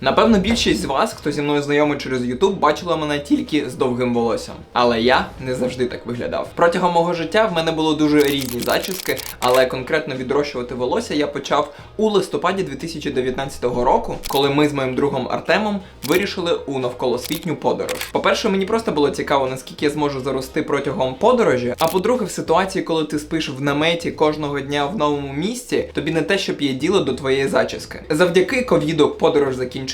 Напевно, більшість з вас, хто зі мною знайомий через YouTube, бачила мене тільки з довгим волоссям. Але я не завжди так виглядав. Протягом мого життя в мене було дуже різні зачіски, але конкретно відрощувати волосся я почав у листопаді 2019 року, коли ми з моїм другом Артемом вирішили у навколосвітню подорож. По-перше, мені просто було цікаво, наскільки я зможу зарости протягом подорожі. А по-друге, в ситуації, коли ти спиш в наметі кожного дня в новому місті, тобі не те, щоб є діло до твоєї зачіски. Завдяки ковіду подорож закінчилася,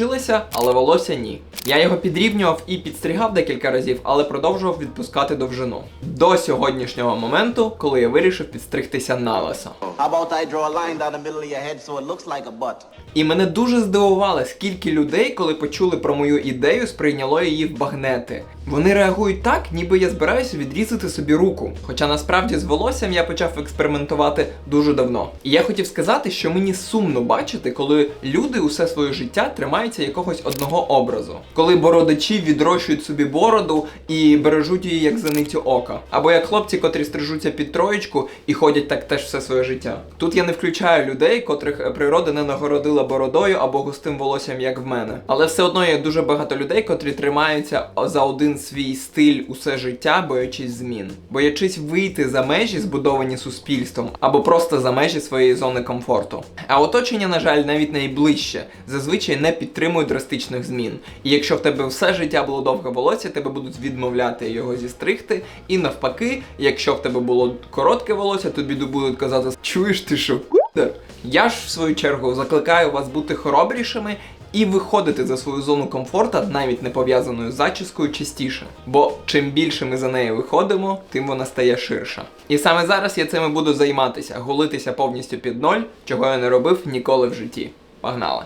але волосся ні. Я його підрівнював і підстригав декілька разів, але продовжував відпускати довжину. До сьогоднішнього моменту, коли я вирішив підстригтися на butt? І мене дуже здивувало, скільки людей, коли почули про мою ідею, сприйняло її в багнети. Вони реагують так, ніби я збираюся відрізати собі руку. Хоча насправді з волоссям я почав експериментувати дуже давно. І я хотів сказати, що мені сумно бачити, коли люди усе своє життя тримаються якогось одного образу. Коли бородачі відрощують собі бороду і бережуть її як зеницю ока. Або як хлопці, котрі стрижуться під троєчку і ходять так теж все своє життя. Тут я не включаю людей, котрих е, природа не нагородила бородою або густим волоссям, як в мене. Але все одно є дуже багато людей, котрі тримаються за один свій стиль усе життя, боячись змін, боячись вийти за межі, збудовані суспільством, або просто за межі своєї зони комфорту. А оточення, на жаль, навіть найближче зазвичай не підтримують драстичних змін. І якщо в тебе все життя було довге волосся, тебе будуть відмовляти його зістригти. І навпаки, якщо в тебе було коротке волосся, тобі будуть казати, чуєш ти що? п***er?» Я ж в свою чергу закликаю вас бути хоробрішими і виходити за свою зону комфорта, навіть не пов'язаною з зачіскою, частіше. Бо чим більше ми за неї виходимо, тим вона стає ширша. І саме зараз я цим і буду займатися, голитися повністю під ноль, чого я не робив ніколи в житті. Погнали!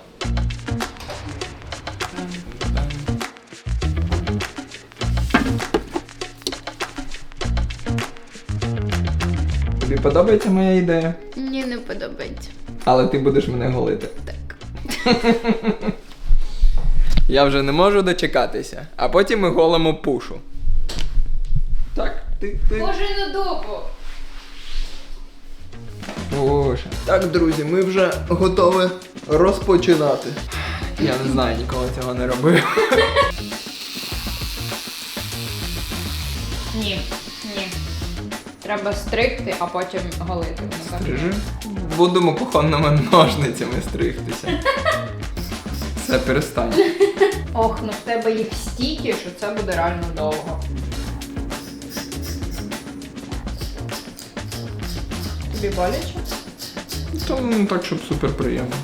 Тобі подобається моя ідея? Мені не подобається. Але ти будеш мене голити. Так. Я вже не можу дочекатися. А потім ми голимо пушу. Так, ти. ти. Боже на дупу. Боже. Так, друзі, ми вже готові розпочинати. Я не знаю, ніколи цього не робив. Ні, ні. Треба стригти, а потім голити. Стрижи. Будемо кухонними ножницями стригтися. Все, перестань. Ох, ну в тебе їх стільки, що це буде реально довго. Тобі боляче? То ну, так, щоб супер приємно.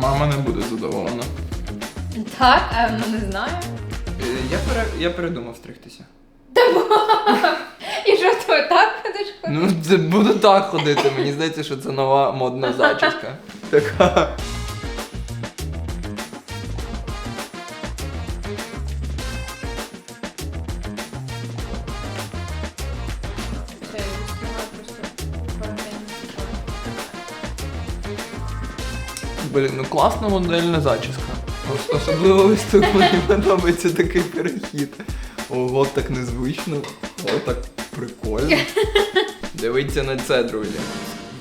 Мама не буде задоволена. Так, а ну не знаю. Е, Я, пере... я передумав стригтися. І що ти так будеш ходити? Ну, це буду так ходити. Мені здається, що це нова модна зачіска. Така. Блін, ну класна модельна зачіска. Ос- Особливо ось тут мені подобається такий перехід. Ого, так незвично. О, так прикольно. Дивіться на це, друзі.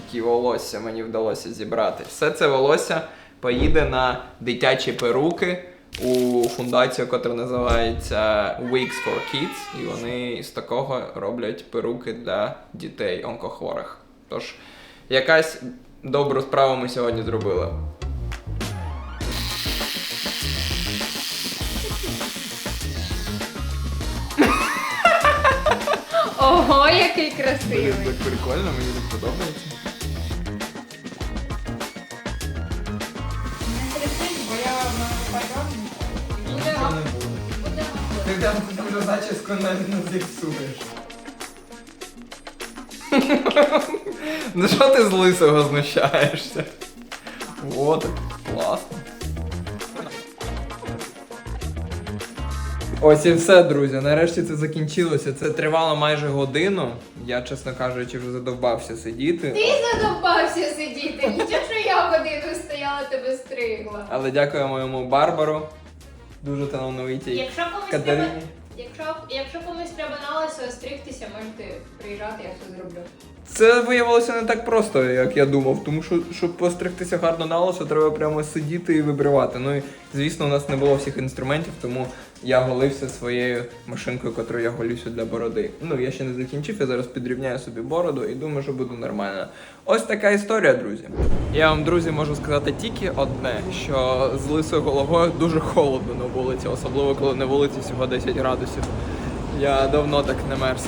Які волосся мені вдалося зібрати. Все це волосся поїде на дитячі перуки у фундацію, яка називається Wigs for Kids. І вони з такого роблять перуки для дітей онкохворих. Тож, якась добру справу ми сьогодні зробили. Ого, який красивий. Так прикольно, мені так подобається. там дуже зачіску навіть не зіпсуєш. Ну що ти з лисого знущаєшся? О, так класно. Ось і все, друзі. Нарешті це закінчилося. Це тривало майже годину. Я, чесно кажучи, вже задовбався сидіти. Ти задовбався сидіти. Нічого, що я годину стояла, тебе стригла. Але дякую моєму Барбару. Дуже талановитій. Якщо комусь Катерині. треба, Якщо, якщо комусь треба на лисо стригтися, можете приїжджати, я все зроблю. Це виявилося не так просто, як я думав, тому що щоб постригтися гарно на лосо, треба прямо сидіти і вибривати. Ну і звісно, у нас не було всіх інструментів, тому я голився своєю машинкою, котрою я голюся для бороди. Ну я ще не закінчив, я зараз підрівняю собі бороду і думаю, що буде нормально. Ось така історія, друзі. Я вам, друзі, можу сказати тільки одне: що з лисою головою дуже холодно на вулиці, особливо коли на вулиці всього 10 градусів. Я давно так не мерз.